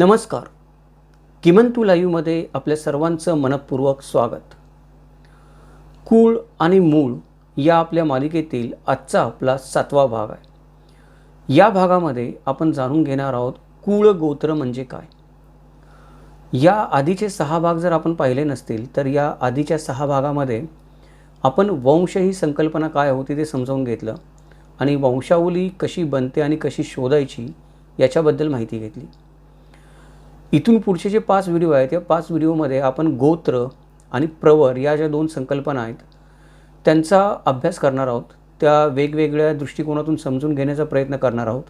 नमस्कार. किमंतू लाईव्हमध्ये आपल्या सर्वांचं मनपूर्वक स्वागत. कुळ आणि मूळ या आपल्या मालिकेतील आजचा आपला सातवा भाग आहे. या भागामध्ये आपण जाणून घेणार आहोत कुळ गोत्र म्हणजे काय? या आधीचे सहा भाग जर आपण पाहिले नसतील तर या आधीच्या सहा भागामध्ये आपण वंश ही संकल्पना काय होती ते समजावून घेतलं आणि वंशावली कशी बनते आणि कशी शोधायची याच्याबद्दल माहिती घेतली. इथून पुढचे जे पाच व्हिडिओ आहेत या पाच व्हिडिओमध्ये आपण गोत्र आणि प्रवर या ज्या दोन संकल्पना आहेत त्यांचा अभ्यास करणार आहोत. त्या वेगवेगळ्या दृष्टिकोनातून समजून घेण्याचा प्रयत्न करणार आहोत.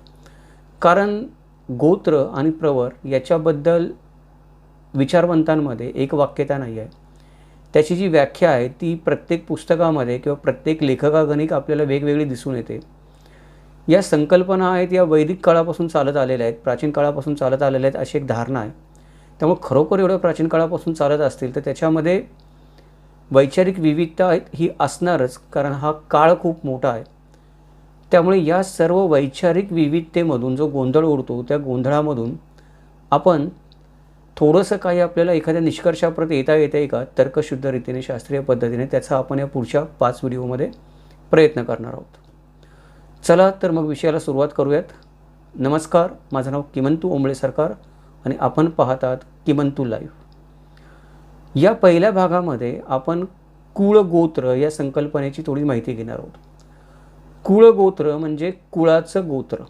कारण गोत्र आणि प्रवर याच्याबद्दल विचारवंतांमध्ये एक वाक्यता नाही आहे. त्याची जी व्याख्या आहे ती प्रत्येक पुस्तकामध्ये किंवा प्रत्येक लेखकागणिक आपल्याला वेगवेगळी दिसून येते. या संकल्पना आहेत या वैदिक काळापासून चालत आलेल्या आहेत प्राचीन काळापासून चालत आलेल्या आहेत अशी एक धारणा आहे. त्यामुळे खरोखर एवढं प्राचीन काळापासून चालत असतील तर त्याच्यामध्ये वैचारिक विविधता आहेत ही असणारच कारण हा काळ खूप मोठा आहे. त्यामुळे या सर्व वैचारिक विविधतेमधून जो गोंधळ उडतो त्या गोंधळामधून आपण थोडंसं काही आपल्याला एखाद्या निष्कर्षाप्रत येता येते का तर्कशुद्ध रीतीने शास्त्रीय पद्धतीने त्याचा आपण या पुढच्या पाच व्हिडिओमध्ये प्रयत्न करणार आहोत. चला तर मग विषयाला सुरुवात करूयात. नमस्कार माझं नाव किमंतू ओंबळे सरकार आणि आपण पाहतात किमंतू लाईव्ह या पहिल्या भागामध्ये आपण कुळगोत्र या संकल्पनेची थोडी माहिती घेणार आहोत. कुळगोत्र म्हणजे कुळाचं गोत्र.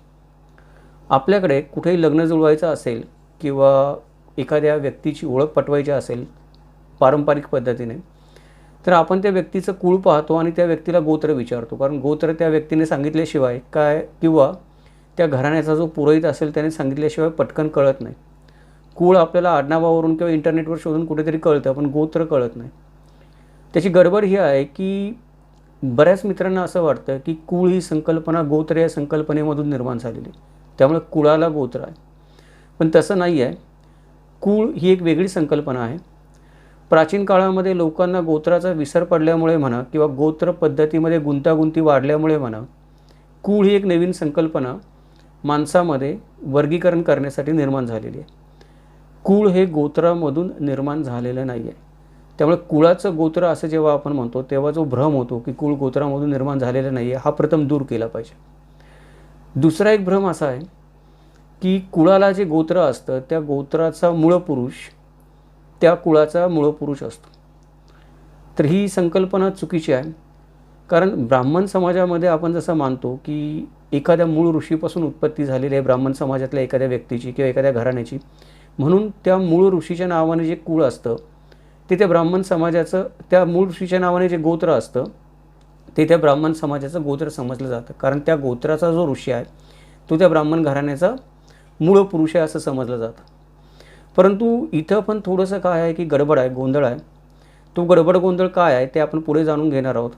आपल्याकडे कुठेही लग्न जुळवायचं असेल किंवा एखाद्या व्यक्तीची ओळख पटवायची असेल पारंपरिक पद्धतीने तर आपण त्या व्यक्तीचं कुळ पाहतो आणि त्या व्यक्तीला गोत्र विचारतो. कारण गोत्र त्या व्यक्तीने सांगितल्याशिवाय काय किंवा त्या घराण्याचा जो पुरोहित असेल त्याने सांगितल्याशिवाय पटकन कळत नाही. कुळ आपल्याला आडनावावरून किंवा इंटरनेटवर शोधून कुठेतरी कळतं पण गोत्र कळत नाही. त्याची गडबड ही आहे की बऱ्याच मित्रांना असं वाटतं की कुळ ही संकल्पना गोत्र या संकल्पनेमधून निर्माण झालेली त्यामुळे कुळाला गोत्र आहे. पण तसं नाही आहे कुळ ही एक वेगळी संकल्पना आहे. प्राचीन काळामध्ये लोकांना गोत्राचा विसर पडल्यामुळे म्हणा किंवा गोत्र पद्धतीमध्ये गुंतागुंती वाढल्यामुळे म्हणा कुळ ही एक नवीन संकल्पना माणसामध्ये वर्गीकरण करण्यासाठी निर्माण झालेली आहे. कुळ हे गोत्रामधून निर्माण झालेलं नाही आहे त्यामुळे कुळाचं गोत्र असं जेव्हा आपण म्हणतो तेव्हा जो भ्रम होतो की कुळ गोत्रामधून निर्माण झालेलं नाही आहे हा प्रथम दूर केला पाहिजे. दुसरा एक भ्रम असा आहे की कुळाला जे गोत्र असतं त्या गोत्राचा मूळ पुरुष त्या कुळाचा मूळ पुरुष असतो. तर ही संकल्पना चुकीची आहे. कारण ब्राह्मण समाजामध्ये आपण जसं मानतो की एखाद्या मूळ ऋषीपासून उत्पत्ती झालेली आहे ब्राह्मण समाजातल्या एखाद्या व्यक्तीची किंवा एखाद्या घराण्याची. म्हणून त्या मूळ ऋषीच्या नावाने जे कुळ असतं ते त्या ब्राह्मण समाजाचं त्या मूळ ऋषीच्या नावाने जे गोत्र असतं ते त्या ब्राह्मण समाजाचं गोत्र समजलं जातं. कारण त्या गोत्राचा जो ऋषी आहे तो त्या ब्राह्मण घराण्याचा मूळ पुरुष आहे असं समजलं जातं. परंतु इथं पण थोडंसं काय आहे की गडबड आहे गोंधळ आहे. तो गडबड गोंधळ काय आहे ते आपण पुढे जाणून घेणार आहोत.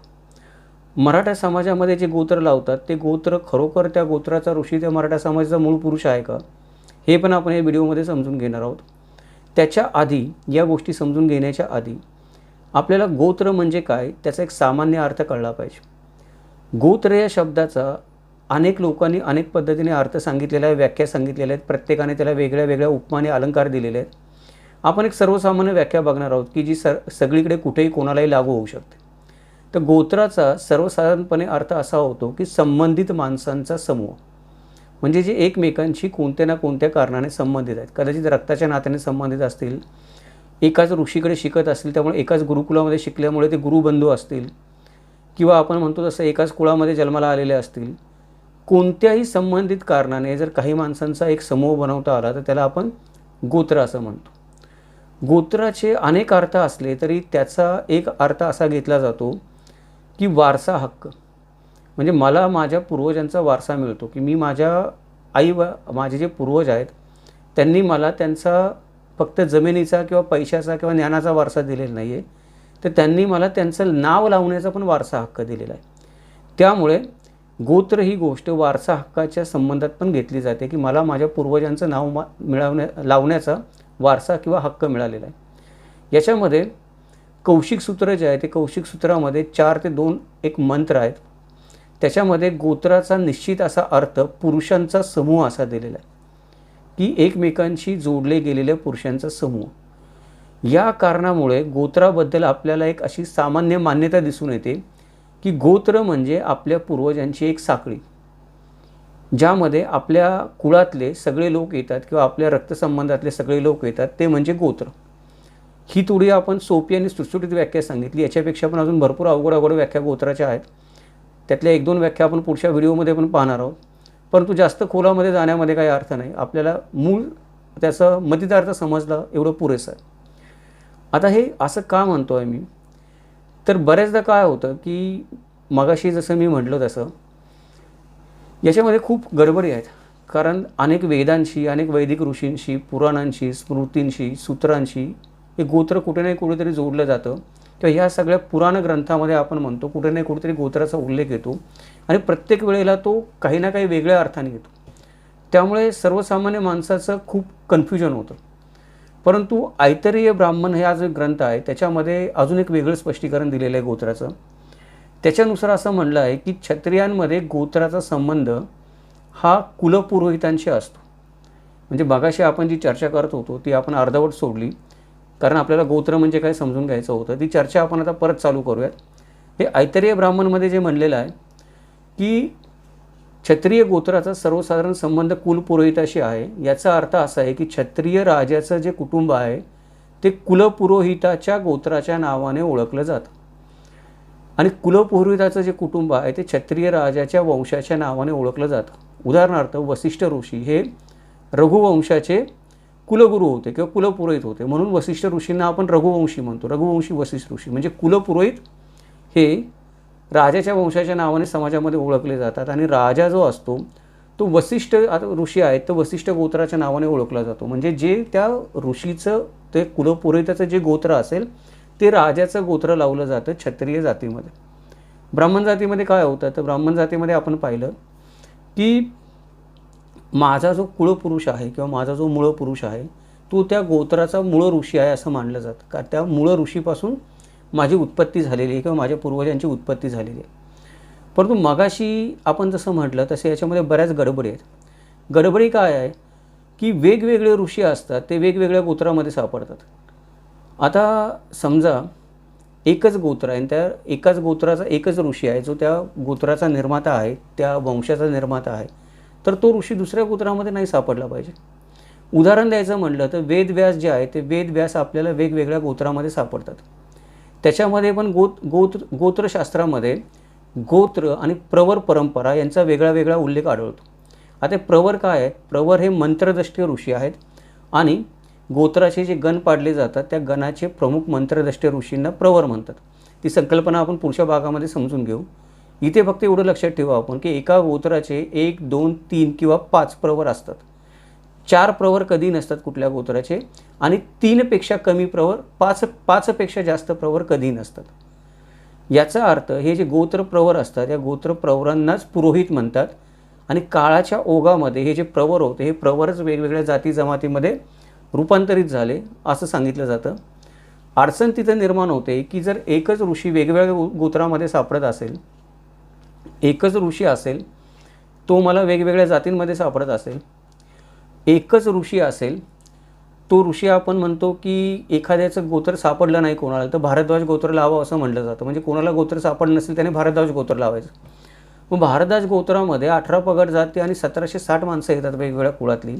मराठा समाजामध्ये जे गोत्र लावतात ते गोत्र खरोखर त्या गोत्राचा ऋषी त्या मराठा समाजाचा मूळ पुरुष आहे का? हे पण आपण या व्हिडिओमध्ये समजून घेणार आहोत. त्याच्या आधी या गोष्टी समजून घेण्याच्या आधी आपल्याला गोत्र म्हणजे काय? त्याचा एक सामान्य अर्थ कळला पाहिजे. गोत्र या शब्दाचा अनेक लोकांनी अनेक पद्धतीने अर्थ सांगितलेला आहे व्याख्या सांगितलेल्या आहेत प्रत्येकाने त्याला वेगळ्या वेगळ्या उपमाने अलंकार दिलेले आहेत. आपण एक सर्वसामान्य व्याख्या बघणार आहोत की जी सर सगळीकडे कुठेही कोणालाही लागू होऊ शकते. तर गोत्राचा सर्वसाधारणपणे अर्थ असा होतो की संबंधित माणसांचा समूह. म्हणजे जे एकमेकांशी कोणत्या ना कोणत्या कारणाने संबंधित आहेत. कदाचित रक्ताच्या नात्याने संबंधित असतील एकाच ऋषीकडे शिकत असतील त्यामुळे एकाच गुरुकुलामध्ये शिकल्यामुळे ते गुरुबंधू असतील किंवा आपण म्हणतो तसं एकाच कुळामध्ये जन्माला आलेले असतील कोणत्याही संबंधित कारणाने जर काही माणसांचा एक समूह बनवता आला तर त्याला आपण गोत्र असं म्हणतो. गोत्राचे अनेक अर्थ असले तरी त्याचा एक अर्थ असा घेतला जातो की वारसा हक्क. म्हणजे मला माझ्या पूर्वजांचा वारसा मिळतो की मी माझ्या आई व माझे जे पूर्वज आहेत त्यांनी मला त्यांचा फक्त जमिनीचा किंवा पैशाचा किंवा ज्ञानाचा वारसा दिलेला नाही आहे तर त्यांनी मला त्यांचं नाव लावण्याचा पण वारसा हक्क दिलेला आहे. त्यामुळे गोत्र ही गोष्ट वारसा हक्काच्या संबंधात पण घेतली जाते की मला माझ्या पूर्वजांचं नाव मा मिळवण्या लावण्याचा वारसा किंवा हक्क मिळालेला आहे. याच्यामध्ये कौशिक सूत्र जे आहे ते कौशिक सूत्रामध्ये चार ते दोन एक मंत्र आहेत. त्याच्यामध्ये गोत्राचा निश्चित असा अर्थ पुरुषांचा समूह असा दिलेला आहे. की एकमेकांशी जोडले गेलेल्या पुरुषांचा समूह. या कारणामुळे गोत्राबद्दल आपल्याला एक अशी सामान्य मान्यता दिसून येते की गोत्र म्हणजे आपल्या पूर्वजांची एक साखळी ज्यामध्ये आपल्या कुळातले सगळे लोक येतात किंवा आपल्या रक्तसंबंधातले सगळे लोक येतात ते म्हणजे गोत्र. ही थोडी आपण सोपी आणि सुटसुटीत व्याख्या सांगितली. याच्यापेक्षा पण अजून भरपूर अवघड अवघड व्याख्या गोत्राच्या आहेत. त्यातल्या एक दोन व्याख्या आपण पुढच्या व्हिडिओमध्ये पण पाहणार आहोत. परंतु जास्त खोलामध्ये जाण्यामध्ये काही अर्थ नाही. आपल्याला मूळ त्याचं मतितार्थ समजलं एवढं पुरेसं आहे. आता हे असं का म्हणतो आहे मी? तर बऱ्याचदा काय होतं की मगाशी जसं मी म्हटलं तसं याच्यामध्ये खूप गडबडी आहेत. कारण अनेक वेदांशी अनेक वैदिक ऋषींशी पुराणांशी स्मृतींशी सूत्रांशी हे गोत्र कुठे नाही कुठेतरी जोडलं जातं. किंवा ह्या सगळ्या पुराण ग्रंथामध्ये आपण म्हणतो कुठे नाही कुठेतरी गोत्राचा उल्लेख येतो आणि प्रत्येक वेळेला तो काही ना काही वेगळ्या अर्थाने येतो. त्यामुळे सर्वसामान्य माणसाचं खूप कन्फ्युजन होतं. परंतु ऐतरीय ब्राह्मण हा जो ग्रंथ आहे त्याच्यामध्ये अजून एक वेगळं स्पष्टीकरण दिलेलं आहे गोत्राचं. त्याच्यानुसार असं म्हणलं आहे की क्षत्रियांमध्ये गोत्राचा संबंध हा कुलपुरोहितांशी असतो. म्हणजे मगाशी आपण जी चर्चा करत होतो ती आपण अर्धवट सोडली. कारण आपल्याला गोत्र म्हणजे काय समजून घ्यायचं होतं. ती चर्चा आपण आता परत चालू करूयात. हे ऐतरीय ब्राह्मणमध्ये जे म्हणलेलं आहे की क्षत्रिय गोत्राचा सर्वसाधारण संबंध कुलपुरोहिताशी आहे. याचा अर्थ असा आहे की क्षत्रिय राजाचं जे कुटुंब आहे ते कुलपुरोहिताच्या गोत्राच्या नावाने ओळखलं जातं. आणि कुलपुरोहिताचं जे कुटुंब आहे ते क्षत्रिय राजाच्या वंशाच्या नावाने ओळखलं जातं. उदाहरणार्थ वसिष्ठ ऋषी हे रघुवंशाचे कुलगुरू होते किंवा कुलपुरोहित होते. म्हणून वसिष्ठ ऋषींना आपण रघुवंशी म्हणतो. रघुवंशी वसिष्ठ ऋषी म्हणजे कुलपुरोहित हे राजाच्या वंशाच्या नावाने समाजामध्ये ओळखले जातात आणि राजा जो असतो तो वसिष्ठ आता ऋषी आहेत तो वसिष्ठ गोत्राच्या नावाने ओळखला जातो. म्हणजे जे त्या ऋषीचं ते कुलपुरोहिताचं जे गोत्र असेल ते राजाचं गोत्र लावलं जातं क्षत्रिय जातीमध्ये. ब्राह्मण जातीमध्ये काय होतं? तर ब्राह्मण जातीमध्ये आपण पाहिलं की माझा जो कुळपुरुष आहे किंवा माझा जो मूळ पुरुष आहे तो त्या गोत्राचा मूळ ऋषी आहे असं मानलं जातं. का त्या मूळ ऋषीपासून माझी उत्पत्ती झालेली आहे किंवा माझ्या पूर्वजांची उत्पत्ती झालेली आहे. परंतु मगाशी आपण जसं म्हटलं तसं याच्यामध्ये बऱ्याच गडबडी आहेत. गडबडी काय आहे? की वेगवेगळे ऋषी असतात ते वेगवेगळ्या गोत्रामध्ये सापडतात. आता समजा एकच गोत्र आहे आणि त्या एकाच गोत्राचा एकच ऋषी आहे जो त्या गोत्राचा निर्माता आहे त्या वंशाचा निर्माता आहे तर तो ऋषी दुसऱ्या गोत्रामध्ये नाही सापडला पाहिजे. उदाहरण द्यायचं म्हटलं तर वेदव्यास जे आहे ते वेदव्यास आपल्याला वेगवेगळ्या गोत्रामध्ये सापडतात. त्याच्यामध्ये पण गोत गोत्र गोत्रशास्त्रामध्ये गोत्र आणि प्रवर परंपरा यांचा वेगळा वेगळा उल्लेख आढळतो. आता प्रवर काय आहे? प्रवर हे मंत्रदष्टीय ऋषी आहेत आणि गोत्राचे जे गण पाडले जातात त्या गणाचे प्रमुख मंत्रदष्टीय ऋषींना प्रवर म्हणतात. ती संकल्पना आपण पुढच्या भागामध्ये समजून घेऊ. इथे फक्त एवढं लक्षात ठेवा आपण की एका गोत्राचे एक दोन तीन किंवा पाच प्रवर असतात. चार प्रवर कधी नसतात कुठल्या गोत्राचे आणि तीनपेक्षा कमी प्रवर पाच पाचपेक्षा जास्त प्रवर कधी नसतात. याचा अर्थ हे जे गोत्र प्रवर असतात या गोत्र प्रवरांनाच पुरोहित म्हणतात. आणि काळाच्या ओघामध्ये हे जे प्रवर होते हे प्रवरच वेगवेगळ्या जाती जमातीमध्ये रूपांतरित झाले असं सांगितलं जातं. अडचण तिथं निर्माण होते की जर एकच ऋषी वेगवेगळ्या गोत्रामध्ये सापडत असेल एकच ऋषी असेल तो मला वेगवेगळ्या जातींमध्ये सापडत असेल एकच ऋषी असेल तो ऋषी आपण म्हणतो की एखाद्याचं गोत्र सापडलं नाही कोणाला तर भारद्वाज गोत्र लावावं असं म्हटलं जातं. म्हणजे कोणाला गोत्र सापडलं नसेल त्याने भारद्वाज गोत्र लावायचं. मग भारद्वाज गोत्रामध्ये अठरा पगड जाती आणि सतराशे साठ माणसं येतात वेगवेगळ्या कुळातली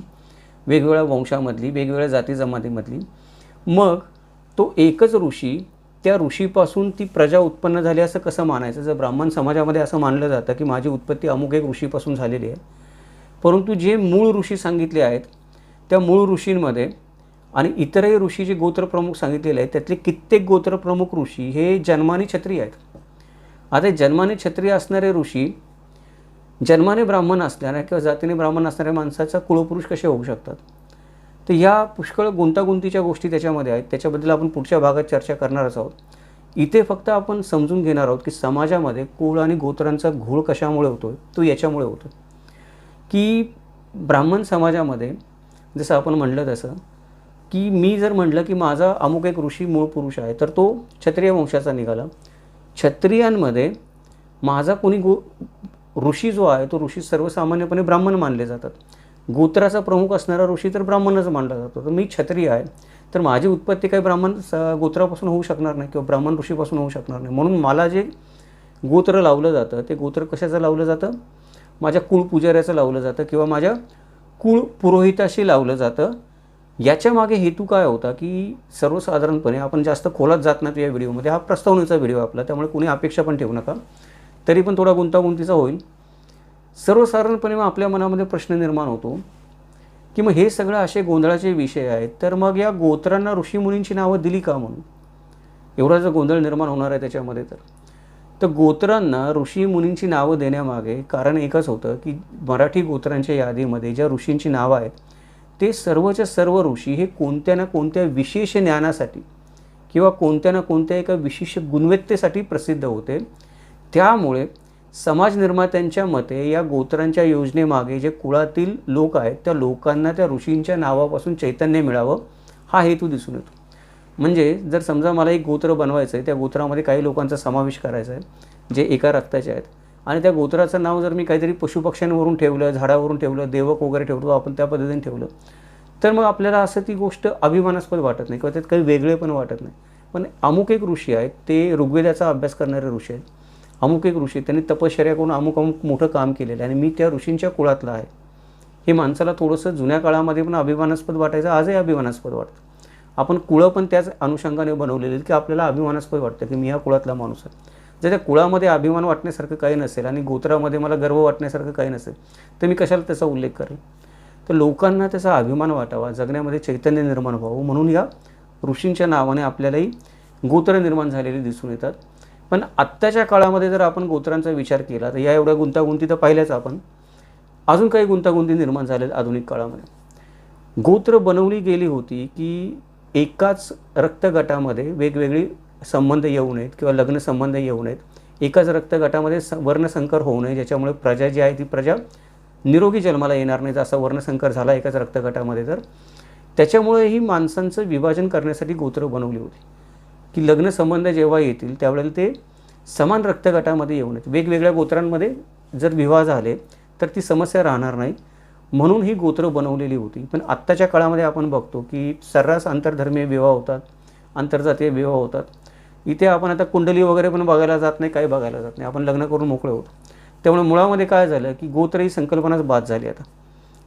वेगवेगळ्या वंशामधली वेगवेगळ्या जाती जमातीमधली. मग तो एकच ऋषी त्या ऋषीपासून ती प्रजा उत्पन्न झाली असं कसं मानायचं? जर ब्राह्मण समाजामध्ये असं मानलं जातं की माझी उत्पत्ती अमुक एक ऋषीपासून झालेली आहे परंतु जे मूळ ऋषी सांगितले आहेत त्या मूळ ऋषींमध्ये आणि इतरही ऋषी जे गोत्रप्रमुख सांगितलेले आहेत त्यातले कित्येक गोत्रप्रमुख ऋषी हे जन्माने क्षत्रिय आहेत. आता जन्माने क्षत्रिय असणारे ऋषी जन्माने ब्राह्मण असणाऱ्या किंवा जातीने ब्राह्मण असणाऱ्या माणसाचा कुळपुरुष कसे होऊ शकतात? तर ह्या पुष्कळ गुंतागुंतीच्या गोष्टी त्याच्यामध्ये आहेत त्याच्याबद्दल आपण पुढच्या भागात चर्चा करणारच आहोत. इथे फक्त आपण समजून घेणार आहोत की समाजामध्ये कुळ आणि गोत्रांचा घोळ कशामुळे होतो तो याच्यामुळे होतो की ब्राह्मण समाजामध्ये जसं आपण म्हणलं तसं की मी जर म्हटलं की माझा अमुक एक ऋषी मूळ पुरुष आहे तर तो क्षत्रिय वंशाचा निघाला. क्षत्रियांमध्ये माझा कोणी गो ऋषी जो आहे तो ऋषी सर्वसामान्यपणे ब्राह्मण मानले जातात. गोत्राचा प्रमुख असणारा ऋषी तर ब्राह्मणच मानला जातो. तर मी क्षत्रिय आहे तर माझी उत्पत्ती काही ब्राह्मण स- गोत्रापासून होऊ शकणार नाही किंवा ब्राह्मण ऋषीपासून होऊ शकणार नाही. म्हणून मला जे गोत्र लावलं जातं ते गोत्र कशाचं लावलं जातं? माझ्या कुळ पुजाऱ्याचं लावलं जातं किंवा माझ्या कुळ पुरोहिताशी लावलं जातं याच्यामागे हेतू काय होता की सर्वसाधारणपणे आपण जास्त खोलात जात नाही या व्हिडिओमध्ये. हा प्रस्तावनेचा व्हिडिओ आपला त्यामुळे कुणी अपेक्षा पण ठेवू नका. तरी पण थोडा गुंतागुंतीचा होईल. सर्वसाधारणपणे मग आपल्या मनामध्ये प्रश्न निर्माण होतो की मग हे सगळं असे गोंधळाचे विषय आहेत तर मग या गोत्रांना ऋषीमुनींची नावं दिली का म्हणून? एवढा जर गोंधळ निर्माण होणार आहे त्याच्यामध्ये तर. तर गोत्रांना ऋषी मुनींची नावं देण्यामागे कारण एकच होतं की मराठी गोत्रांच्या यादीमध्ये ज्या ऋषींची नावं आहेत ते सर्वच्या सर्व ऋषी हे कोणत्या ना कोणत्या विशेष ज्ञानासाठी किंवा कोणत्या ना कोणत्या एका विशेष गुणवत्तेसाठी प्रसिद्ध होते. त्यामुळे समाज निर्मात्यांच्या मते या गोत्रांच्या योजनेमागे जे कुळातील लोक आहेत त्या लोकांना त्या ऋषींच्या नावापासून चैतन्य मिळावं हा हेतू दिसून येतो. म्हणजे जर समजा मला एक गोत्र बनवायचं आहे त्या गोत्रामध्ये काही लोकांचा समावेश करायचा आहे जे एका रक्ताचे आहेत. आणि त्या गोत्राचं नाव जर मी काहीतरी पशुपक्ष्यांवरून ठेवलं झाडावरून ठेवलं देवक वगैरे ठेवतो आपण त्या पद्धतीने ठेवलं तर मग आपल्याला असं ती गोष्ट अभिमानास्पद वाटत नाही किंवा त्यात काही वेगळे पण वाटत नाही. पण अमुक एक ऋषी आहेत ते ऋग्वेदाचा अभ्यास करणारे ऋषी आहेत. अमुक एक ऋषी त्यांनी तपश्चर्या करून अमुक अमुक मोठं काम केलेलं आहे आणि मी त्या ऋषींच्या कुळातला आहे. हे माणसाला थोडंसं जुन्या काळामध्ये पण अभिमानास्पद वाटायचं आजही अभिमानास्पद वाटतं. आपण कुळं पण त्याच अनुषंगाने बनवलेली आहेत की आपल्याला अभिमानास्पद वाटतं की मी या कुळातला माणूस आहे. जर त्या कुळामध्ये अभिमान वाटण्यासारखं काही नसेल आणि गोत्रामध्ये मला गर्व वाटण्यासारखं काही नसेल तर मी कशाला त्याचा उल्लेख करेन? तर लोकांना त्याचा अभिमान वाटावा जगण्यामध्ये चैतन्य निर्माण व्हावं म्हणून या ऋषींच्या नावाने आपल्यालाही गोत्र निर्माण झालेली दिसून येतात. पण आत्ताच्या काळामध्ये जर आपण गोत्रांचा विचार केला तर या एवढ्या गुंतागुंती तर पाहिल्याच आपण. अजून काही गुंतागुंती निर्माण झाल्या आधुनिक काळामध्ये. गोत्र बनवली गेली होती की एकाच रक्तगटामध्ये वेगवेगळी संबंध येऊ नयेत किंवा लग्न संबंध येऊ नयेत. एकाच रक्तगटामध्ये स वर्णसंकर होऊ नये ज्याच्यामुळे प्रजा जी आहे ती प्रजा निरोगी जन्माला येणार नाही असा वर्णसंकर झाला एकाच रक्तगटामध्ये तर. त्याच्यामुळे ही माणसांचं विभाजन करण्यासाठी गोत्र बनवली होती. की लग्न संबंध जेव्हा येतील त्यावेळेला ते समान रक्तगटामध्ये येऊ नयेत. वेगवेगळ्या गोत्रांमध्ये जर विवाह झाले तर ती समस्या राहणार नाही. म्हणून ही गोत्र बनवलेली होती. पण आत्ताच्या काळामध्ये आपण बघतो की सर्रास आंतरधर्मीय विवाह होतात आंतरजातीय विवाह होतात. इथे आपण आता कुंडली वगैरे पण बघायला जात नाही काही बघायला जात नाही. आपण लग्न करून मोकळे होतो. त्यामुळे मुळामध्ये काय झालं की गोत्र ही संकल्पनाच बाद झाली आता.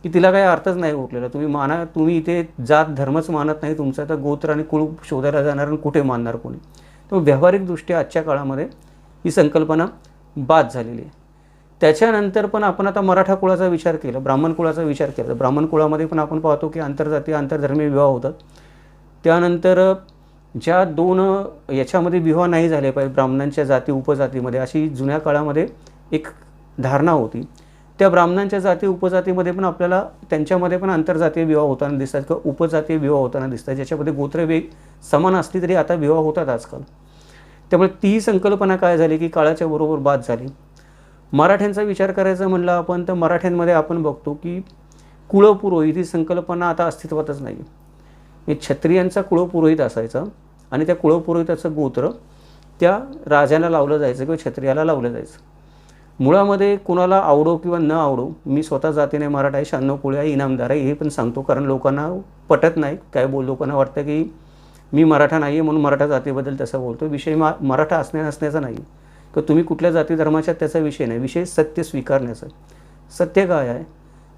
की तिला काही अर्थच नाही उठलेला तुम्ही माना तुम्ही इथे जात धर्मच मानत नाही तुमचा तर गोत्र आणि कुळ शोधायला जाणार आणि कुठे मानणार कोणी? तर व्यावहारिकदृष्ट्या आजच्या काळामध्ये ही संकल्पना बाद झालेली आहे. त्याच्यानंतर पण आपण आता मराठा कुळाचा विचार केला ब्राह्मण कुळाचा विचार केला. तर ब्राह्मण कुळामध्ये पण आपण पाहतो की आंतरजातीय आंतरधर्मीय विवाह होतात. त्यानंतर ज्या दोन याच्यामध्ये विवाह नाही झाले पाहिजे ब्राह्मणांच्या जाती उपजातीमध्ये अशी जुन्या काळामध्ये एक धारणा होती. त्या ब्राह्मणांच्या जाती उपजातीमध्ये पण आपल्याला त्यांच्यामध्ये पण आंतरजातीय विवाह होताना दिसतात किंवा उपजातीय विवाह होताना दिसतात. ज्याच्यामध्ये गोत्रवेग समान असली तरी आता विवाह होतात आजकाल. त्यामुळे ती संकल्पना काय झाली की काळाच्या बरोबर बाद झाली. मराठ्यांचा विचार करायचा म्हणलं आपण तर मराठ्यांमध्ये आपण बघतो की कुळपुरोहित ही संकल्पना आता अस्तित्वातच नाही. म्हणजे क्षत्रियांचा कुळपुरोहित असायचा आणि त्या कुळपुरोहिताचं गोत्र त्या राजाला लावलं जायचं किंवा क्षत्रियाला लावलं जायचं. मुळामध्ये कुणाला आवडो किंवा न आवडो मी स्वतः जातीने मराठा आहे शहाण्णव कुळे आहे इनामदार आहे हे पण सांगतो कारण लोकांना पटत नाही. काय बोल लोकांना वाटतं की मी मराठा नाही आहे म्हणून मराठा जातीबद्दल तसं बोलतो. विषय मा मराठा असण्या नसण्याचा नाही. तर तुम्ही कुठल्या जाती धर्माच्या त्याचा विषय नाही. विषय सत्य स्वीकारण्याचा सत्य काय आहे?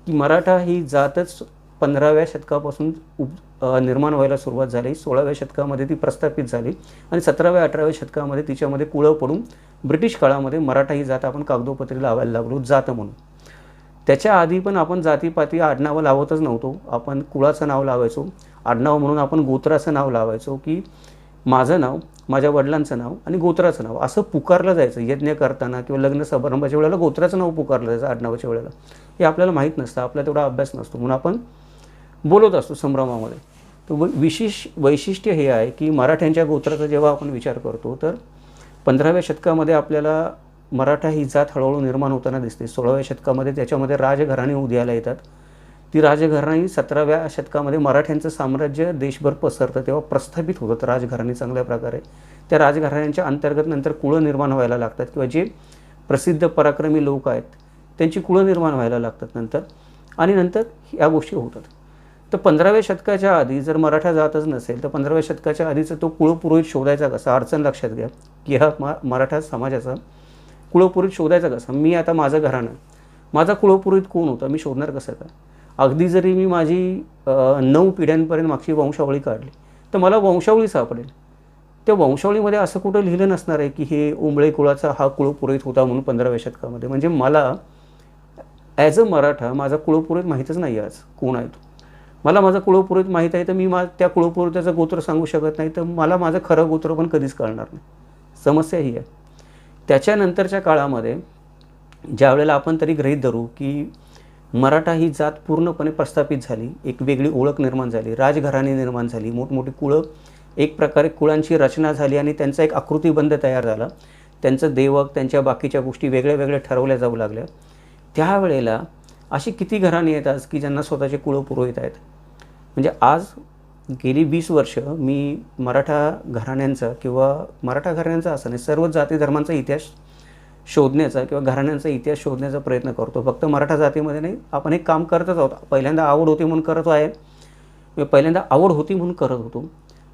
की मराठा ही जातच पंधराव्या शतकापासून उप निर्माण व्हायला सुरुवात झाली. सोळाव्या शतकामध्ये ती प्रस्थापित झाली आणि सतराव्या अठराव्या शतकामध्ये तिच्यामध्ये कुळं पडून ब्रिटिश काळामध्ये मराठा ही जात आपण कागदोपत्री लावायला लागलो जात म्हणून. त्याच्या आधी पण आपण जातीपाती आडनावं लावतच नव्हतो. आपण कुळाचं नाव लावायचो. आडनाव म्हणून आपण गोत्राचं नाव लावायचो की माझं नाव माझ्या वडिलांचं नाव आणि गोत्राचं नाव असं पुकारलं जायचं यज्ञ करताना किंवा लग्न समारंभाच्या वेळेला गोत्राचं नाव पुकारलं जायचं आडनावाच्या वेळेला. हे आपल्याला माहीत नसतं आपला तेवढा अभ्यास नसतो. म्हणून आपण बोलत असतो संभ्रमामध्ये. तर विशेष वैशिष्ट्य हे आहे की मराठ्यांच्या गोत्राचा जेव्हा आपण विचार करतो तर पंधराव्या शतकामध्ये आपल्याला मराठा ही जात हळूहळू निर्माण होताना दिसते. सोळाव्या शतकामध्ये त्याच्यामध्ये राजघराणे उदयाला येतात. ती राजघराणी सतराव्या शतकामध्ये मराठ्यांचं साम्राज्य देशभर पसरतं तेव्हा प्रस्थापित होतात राजघराणी चांगल्या प्रकारे. त्या राजघराण्यांच्या अंतर्गत नंतर कुळं निर्माण व्हायला लागतात किंवा जे प्रसिद्ध पराक्रमी लोक आहेत त्यांची कुळं निर्माण व्हायला लागतात नंतर. आणि नंतर या गोष्टी होतात. तर पंधराव्या शतकाच्या आधी जर मराठा जातच नसेल तर पंधराव्या शतकाच्या आधीचा तो कुळपुरोहित शोधायचा कसा? अडचण लक्षात घ्या. की हा मा मराठा समाजाचा कुळपुरोहित शोधायचा कसा? मी आता माझं घराणं माझा कुळपुरोहित कोण होता? मी शोधणार कसं काय अगदी जरी मी माझी नऊ पिढ्यांपर्यंत मागची वंशावळी काढली तर मला वंशावळी सापडेल. त्या वंशावळीमध्ये असं कुठं लिहिलं नसणार आहे की हे उंबळे कुळाचा हा कुळपुरोहित होता म्हणून पंधराव्या शतकामध्ये. म्हणजे मला ॲज अ मराठा माझा कुळपुरोहित माहीतच नाही आज कोण आहे तो. मला माझा कुळपुरोहित माहीत आहे तर मी मा त्या कुळपुरोहिताचं गोत्र सांगू शकत नाही तर मला माझं खरं गोत्र पण कधीच कळणार नाही. समस्या ही आहे. त्याच्यानंतरच्या काळामध्ये ज्या वेळेला आपण तरी गृहीत धरू की मराठा ही जात पूर्णपणे प्रस्थापित झाली एक वेगळी ओळख निर्माण झाली राजघराणी निर्माण झाली मोठमोठी कुळं एक प्रकारे कुळांची रचना झाली आणि त्यांचा एक आकृतीबंध तयार झाला. त्यांचं देवक त्यांच्या बाकीच्या गोष्टी वेगळ्या वेगळ्या ठरवल्या जाऊ लागल्या. त्यावेळेला अशी किती घराणी आहेत आज की ज्यांना स्वतःचे कुळं पुरोहित आहेत? म्हणजे आज गेली वीस वर्ष मी मराठा घराण्यांचा किंवा मराठा घराण्यांचा असं नाही सर्व जाती धर्मांचा इतिहास शोधण्याचा किंवा घराण्यांचा इतिहास शोधण्याचा प्रयत्न करतो. फक्त मराठा जातीमध्ये नाही आपण एक काम करतच आहोत. पहिल्यांदा आवड होती म्हणून करत आहे. मी पहिल्यांदा आवड होती म्हणून करत होतो.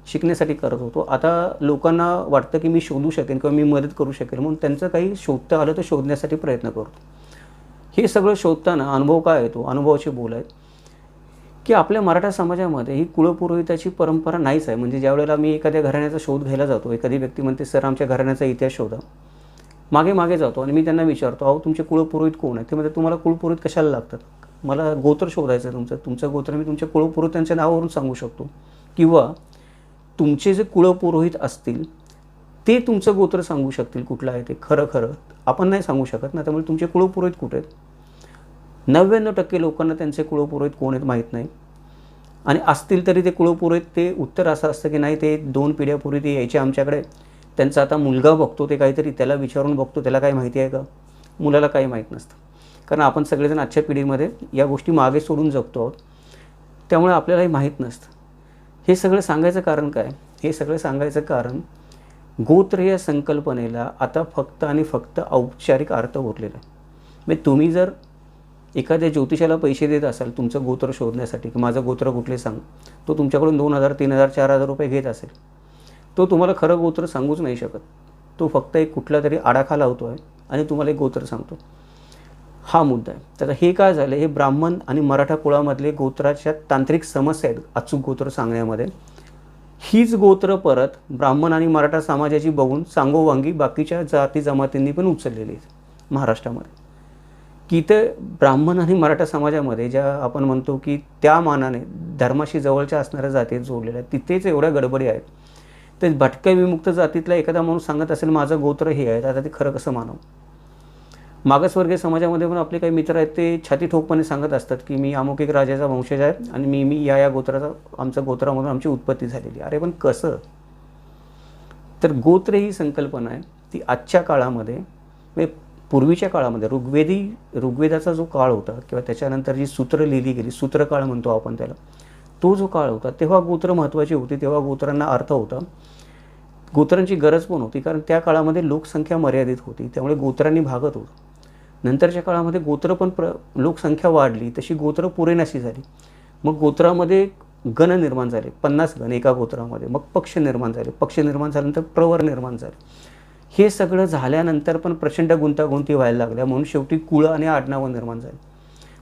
शिकण्यासाठी करत होतो. आता लोकांना वाटतं की मी शोधू शकेन किंवा मी मदत करू शकेन म्हणून त्यांचं काही शोधता आलं तर शोधण्यासाठी प्रयत्न करतो. हे सगळं शोधताना अनुभव काय येतो अनुभवाचे बोल आहेत की आपल्या मराठा समाजामध्ये ही कुळपुरोहिताची परंपरा नाहीच आहे. म्हणजे ज्यावेळेला मी एखाद्या घराण्याचा शोध घ्यायला जातो एखादी व्यक्ती म्हणते सर आमच्या घराण्याचा इतिहास शोधा. मागे मागे जातो आणि मी त्यांना विचारतो अहो तुमचे कुळपुरोहित कोण आहे ते म्हणजे तुम्हाला कुळपुरोहित कशाला लागतात? मला गोत्र शोधायचं आहे तुमचं. तुमचं गोत्र मी तुमच्या कुळपुरोहितांच्या नावावरून सांगू शकतो. किंवा तुमचे जे कुळपुरोहित असतील ते तुमचं गोत्र सांगू शकतील कुठलं आहे ते. खरं खरं. आपण नाही सांगू शकत ना त्यामुळे तुमचे कुळपुरोहित कुठे आहेत? नव्याण्णव टक्के लोकांना त्यांचे कुळपुरोहित कोण आहेत माहीत नाही. आणि असतील तरी ते कुळपुरोहित ते उत्तर असं असतं की नाही ते दोन पिढ्यापूर्वी ते यायचे आमच्याकडे. त्यांचा आता मुलगा बघतो ते काहीतरी त्याला विचारून बघतो त्याला काही माहिती आहे का? मुलाला काही माहीत नसतं. कारण आपण सगळेजण आजच्या पिढीमध्ये या गोष्टी मागे सोडून जगतो आहोत. त्यामुळे आपल्यालाही माहीत नसतं. हे सगळं सांगायचं कारण काय? हे सगळं सांगायचं कारण गोत्र या संकल्पनेला आता फक्त आणि फक्त औपचारिक अर्थ उरलेला आहे. म्हणजे तुम्ही जर एखाद्या ज्योतिषाला पैसे देत असाल तुमचं गोत्र शोधण्यासाठी की माझं गोत्र कुठले सांग? तो तुमच्याकडून दोन हजार तीन हजार चार हजार रुपये घेत असेल. तो तुम्हाला खरं गोत्र सांगूच नाही शकत. तो फक्त एक कुठला तरी आडाखा लावतो आहे आणि तुम्हाला एक गोत्र सांगतो. हा मुद्दा आहे. तर हे काय झालं हे ब्राह्मण आणि मराठा कुळामधले गोत्राच्या तांत्रिक समस्या आहेत अचूक गोत्र सांगण्यामध्ये. हीच गोत्र परत ब्राह्मण आणि मराठा समाजाची बघून सांगोवांगी बाकीच्या जाती जमातींनी पण उचललेली आहेत महाराष्ट्रामध्ये. की ते ब्राह्मण आणि मराठा समाजामध्ये ज्या आपण म्हणतो की त्या मानाने धर्माशी जवळच्या असणाऱ्या जाती जोडलेल्या आहेत तिथेच एवढ्या गडबडी आहेत. ते भटक्या विमुक्त जातीतला एखादा माणूस सांगत असेल माझं गोत्र हे आहे आता ते खरं कसं मानव मागासवर्गीय समाजामध्ये पण आपले काही मित्र आहेत ते छाती ठोकपणे सांगत असतात की मी अमुक एक राजाचा वंशज आहे आणि मी मी या या गोत्राचा आमच्या गोत्रामधून आमची उत्पत्ती झालेली आहे. अरे पण कसं तर गोत्र ही संकल्पना आहे ती आजच्या काळामध्ये म्हणजे पूर्वीच्या काळामध्ये ऋग्वेदी ऋग्वेदाचा जो काळ होता किंवा त्याच्यानंतर जी सूत्र लिहिली गेली सूत्रकाळ म्हणतो आपण त्याला तो जो काळ होता तेव्हा गोत्र महत्त्वाची होती तेव्हा गोत्रांना अर्थ होता. गोत्रांची गरज पण होती कारण त्या काळामध्ये लोकसंख्या मर्यादित होती त्यामुळे गोत्रांनी भागत होतं. नंतरच्या काळामध्ये गोत्र पण प्र लोकसंख्या वाढली तशी गोत्र पुरेनाशी झाली. मग गोत्रामध्ये गण निर्माण झाले पन्नास गण एका गोत्रामध्ये मग पक्ष निर्माण झाले. पक्ष निर्माण झाल्यानंतर प्रवर निर्माण झाले. हे सगळं झाल्यानंतर पण प्रचंड गुंतागुंती व्हायला लागल्या म्हणून शेवटी कुळं आणि आडनावं निर्माण झाली.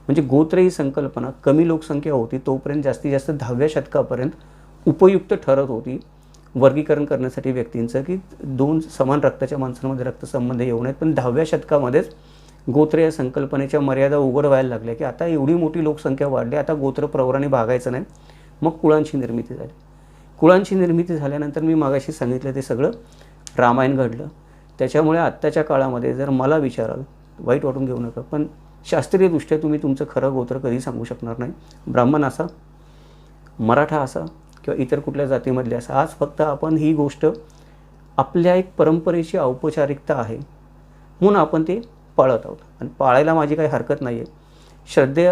म्हणजे गोत्र ही संकल्पना कमी लोकसंख्या होती तोपर्यंत जास्तीत जास्त दहाव्या शतकापर्यंत उपयुक्त ठरत होती. वर्गीकरण करण्यासाठी व्यक्तींचं की दोन समान रक्ताच्या माणसांमध्ये रक्तसंबंध येऊ नयेत. पण दहाव्या शतकामध्येच गोत्र या संकल्पनेच्या मर्यादा उघड व्हायला लागल्या की आता एवढी मोठी लोकसंख्या वाढली आता गोत्र प्रवराने भागायचं नाही. मग कुळांची निर्मिती झाली. कुळांची निर्मिती झाल्यानंतर मी मागाशी सांगितलं ते सगळं. रामायण घडलं. त्याच्यामुळे आत्ताच्या काळामध्ये जर मला विचाराल वाईट वाटून घेऊ नका पण शास्त्रीयदृष्ट्या तुम्ही तुमचं खरं गोत्र कधी सांगू शकणार नाही. ब्राह्मण असा मराठा असा किंवा इतर कुठल्या जातीमधले असा. आज फक्त आपण ही गोष्ट आपल्या एक परंपरेची औपचारिकता आहे म्हणून आपण ते पाळत आहोत. आणि पाळायला माझी काही हरकत नाही आहे श्रद्धे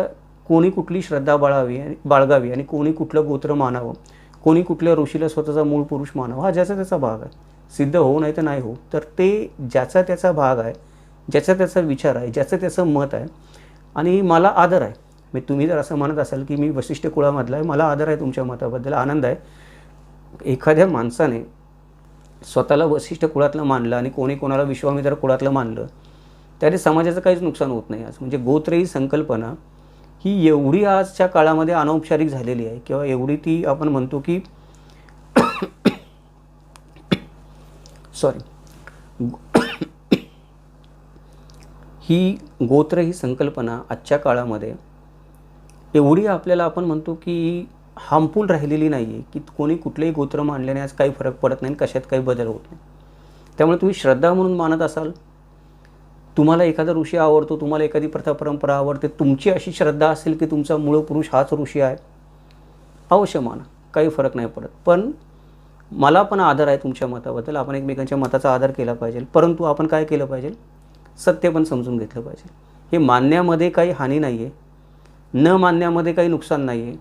कोणी कुठली श्रद्धा बाळावी आणि बाळगावी आणि कोणी कुठलं गोत्र मानावं? कोणी कुठल्या ऋषीला स्वतःचा मूळ पुरुष मानावा? हा ज्याचा त्याचा भाग आहे. सिद्ध हो नाही तर नाही हो तर ते ज्याचा त्याचा भाग आहे ज्याचा त्याचा विचार आहे ज्याचं त्याचं मत आहे आणि मला आदर आहे. मी तुम्ही जर असं म्हणत असाल की मी वशिष्ठ कुळामधला आहे मला आदर आहे तुमच्या मताबद्दल आनंद आहे. एखाद्या माणसाने स्वतःला वशिष्ठ कुळातलं मानलं आणि कोणी कोणाला विश्वामित्र कुळातलं मानलं त्याने समाजाचं काहीच नुकसान होत नाही आज. म्हणजे गोत्र ही संकल्पना ही एवढी आजच्या काळामध्ये अनौपचारिक झालेली आहे किंवा एवढी ती आपण म्हणतो की सॉरी ही गोत्र ही संकल्पना आजच्या काळामध्ये एवढी आपल्याला आपण म्हणतो की हार्मफुल राहिलेली नाही आहे की कोणी कुठलेही गोत्र मानल्याने आज काही फरक पडत नाही कशात काही बदल होत नाही. त्यामुळे तुम्ही श्रद्धा म्हणून मानत असाल तुम्हाला एखादा ऋषी आवडतो तुम्हाला एखादी प्रथा परंपरा आवडते तुमची अशी श्रद्धा असेल की तुमचा मूळ पुरुष हाच ऋषी आहे अवश्य माना काही फरक नाही पडत. पण मला पण आदर आहे तुमच्या मताबद्दल आपण एकमेकांच्या मताचा आदर केला पाहिजे परंतु आपण काय केलं पाहिजे? सत्य पण समजून घेतलं पाहिजे. हे मानण्यामध्ये काही हानी नाही आहे न मानण्यामध्ये काही नुकसान नाही आहे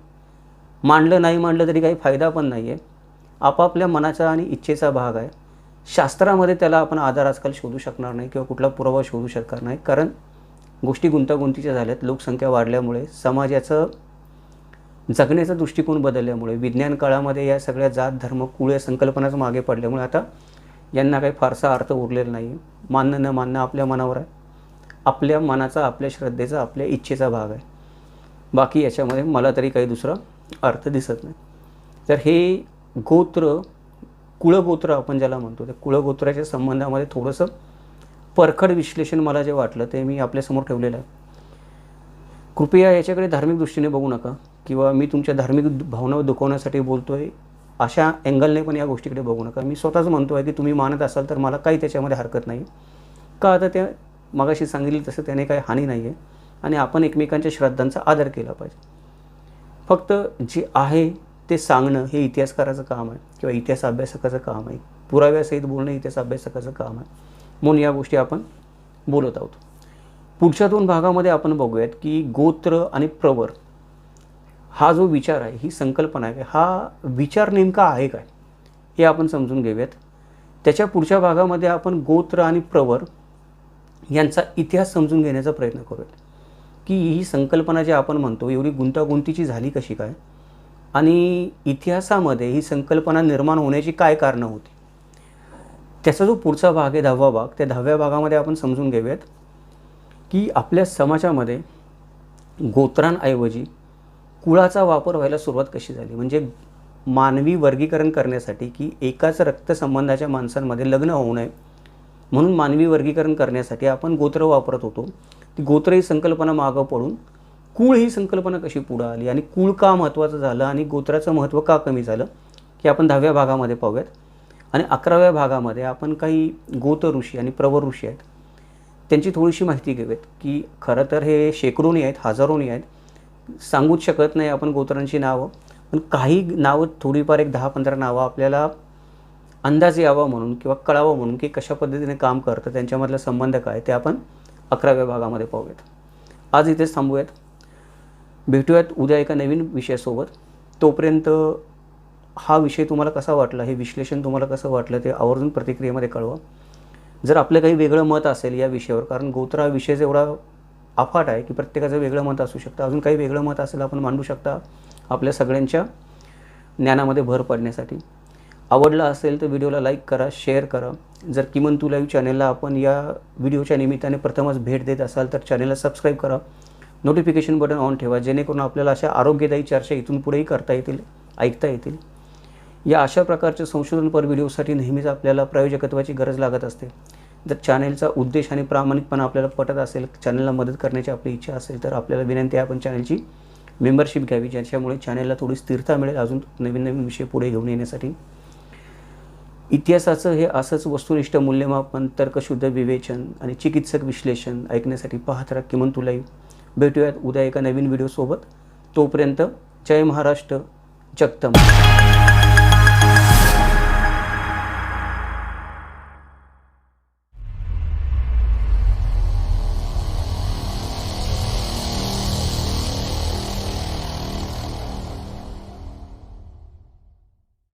मांडलं नाही मांडलं तरी काही फायदा पण नाही आहे आपापल्या मनाचा आणि इच्छेचा भाग आहे. शास्त्रामध्ये त्याला आपण आधार आजकाल शोधू शकणार नाही किंवा कुठला पुरावा शोधू शकणार नाही. कारण गोष्टी गुंतागुंतीच्या झाल्यात. लोकसंख्या वाढल्यामुळे समाजाचं जगण्याचा दृष्टिकोन बदलल्यामुळे विज्ञान काळामध्ये या सगळ्या जात धर्म कुळ या संकल्पनाच मागे पडल्यामुळे आता यांना काही फारसा अर्थ उरलेला नाही मानणं न मानणं आपल्या मनावर आहे. आपल्या मनाचा आपल्या श्रद्धेचा आपल्या इच्छेचा भाग आहे. बाकी याच्यामध्ये मला तरी काही दुसरा अर्थ दिसत नाही. तर हे गोत्र कुळगोत्र आपण ज्याला म्हणतो त्या कुळगोत्राच्या संबंधामध्ये थोडंसं परखड विश्लेषण मला जे वाटलं ते मी आपल्यासमोर ठेवलेलं आहे. कृपया याच्याकडे धार्मिक दृष्टीने बघू नका किंवा मी तुमच्या धार्मिक भावना दुखवण्यासाठी बोलतो आहे अशा अँगलने पण या गोष्टीकडे बघू नका. मी स्वतःच म्हणतो आहे की तुम्ही मानत असाल तर मला काही त्याच्यामध्ये हरकत नाही. का आता त्या मगाशी सांगितलं तसं त्याने काही हानी नाही आहे आणि आपण एकमेकांच्या श्रद्धांचा आदर केला पाहिजे. फक्त जे आहे ते सांगणं हे इतिहासकाराचं काम आहे किंवा इतिहास अभ्यासकाचं काम आहे. पुराव्यासहित बोलणं इतिहास अभ्यासकाचं काम आहे. म्हणून या गोष्टी आपण बोलत आहोत. पुढच्या दोन भागामध्ये आपण बघूयात की गोत्र आणि प्रवर. हा जो विचार आहे ही संकल्पना आहे हा विचार नेमका आहे काय? हे आपण समजून घेऊयात. त्याच्या पुढच्या भागामध्ये आपण गोत्र आणि प्रवर यांचा इतिहास समजून घेण्याचा प्रयत्न करूयात. की ही संकल्पना जी आपण म्हणतो एवढी गुंतागुंतीची झाली कशी काय? आणि इतिहासामध्ये ही संकल्पना निर्माण होण्याची काय कारणं होती? त्याचा जो पुढचा भाग आहे दहावा भाग त्या दहाव्या भागामध्ये आपण समजून घेऊयात की आपल्या समाजामध्ये गोत्रांऐवजी कुळाचा वापर व्हायला सुरुवात कशी झाली? म्हणजे मानवी वर्गीकरण करण्यासाठी की एकाच रक्तसंबंधाच्या माणसांमध्ये लग्न होऊ नये म्हणून मानवी वर्गीकरण करण्यासाठी आपण गोत्र वापरत होतो. ती गोत्र ही संकल्पना मागं पडून कुळ ही संकल्पना कशी पुढं आली आणि कुळ का महत्त्वाचं झालं आणि गोत्राचं महत्त्व का कमी झालं की आपण दहाव्या भागामध्ये पाहूयात. आणि अकराव्या भागामध्ये आपण काही गोत ऋषी आणि प्रवर ऋषी आहेत त्यांची थोडीशी माहिती घेऊयात की खरं तर हे शेकडोनी आहेत हजारोनी आहेत सांगूच शकत नाही आपण गोत्रांची नावं. पण काही नावं थोडीफार एक दहा पंधरा नावं आपल्याला अंदाज यावा म्हणून किंवा कळावं म्हणून की कशा पद्धतीने काम करतं त्यांच्यामधला संबंध काय ते आपण अकराव्या भागामध्ये पाहूयात. आज इथेच थांबूयात. भेटूयात उद्या एका नवीन विषयासोबत. तोपर्यंत हा विषय तुम्हाला कसा वाटला हे विश्लेषण तुम्हाला कसं वाटलं ते आवर्जून प्रतिक्रियेमध्ये कळवा. जर आपलं काही वेगळं मत असेल या विषयावर कारण गोत्र हा विषय एवढा अफाट आहे की प्रत्येकाचं वेगळं मत असू शकतं. अजून काही वेगळं मत असेल आपण मांडू शकता आपल्या सगळ्यांच्या ज्ञानामध्ये भर पडण्यासाठी. आवडला असेल तर व्हिडिओला लाईक करा शेअर करा. जर किमान तू लाईव्ह चॅनेलला आपण या व्हिडिओच्या निमित्ताने प्रथमच भेट देत असाल तर चॅनेलला सबस्क्राईब करा. नोटिफिकेशन बटन ऑन ठेवा जेणेकरून आपल्याला अशा आरोग्यदायी चर्चा इथून पुढेही करता येतील ऐकता येतील. या अशा प्रकारच्या संशोधनपर व्हिडिओसाठी नेहमीच आपल्याला प्रायोजकत्वाची गरज लागत असते. जर चॅनेलचा उद्देश आणि प्रामाणिकपणा आपल्याला पटत असेल चॅनलला मदत करण्याची आपली इच्छा असेल तर आपल्याला विनंती आहे आपण चॅनलची मेंबरशिप घ्यावी ज्याच्यामुळे चॅनेलला थोडी स्थिरता मिळेल अजून नवीन नवीन विषय पुढे घेऊन येण्यासाठी. इतिहासाचं हे असंच वस्तुनिष्ठ मूल्यमापन तर्कशुद्ध विवेचन आणि चिकित्सक विश्लेषण ऐकण्यासाठी पाहत राहा किमान तुला भेटूयात उद्या एका नवीन व्हिडिओसोबत तोपर्यंत जय महाराष्ट्र जगतम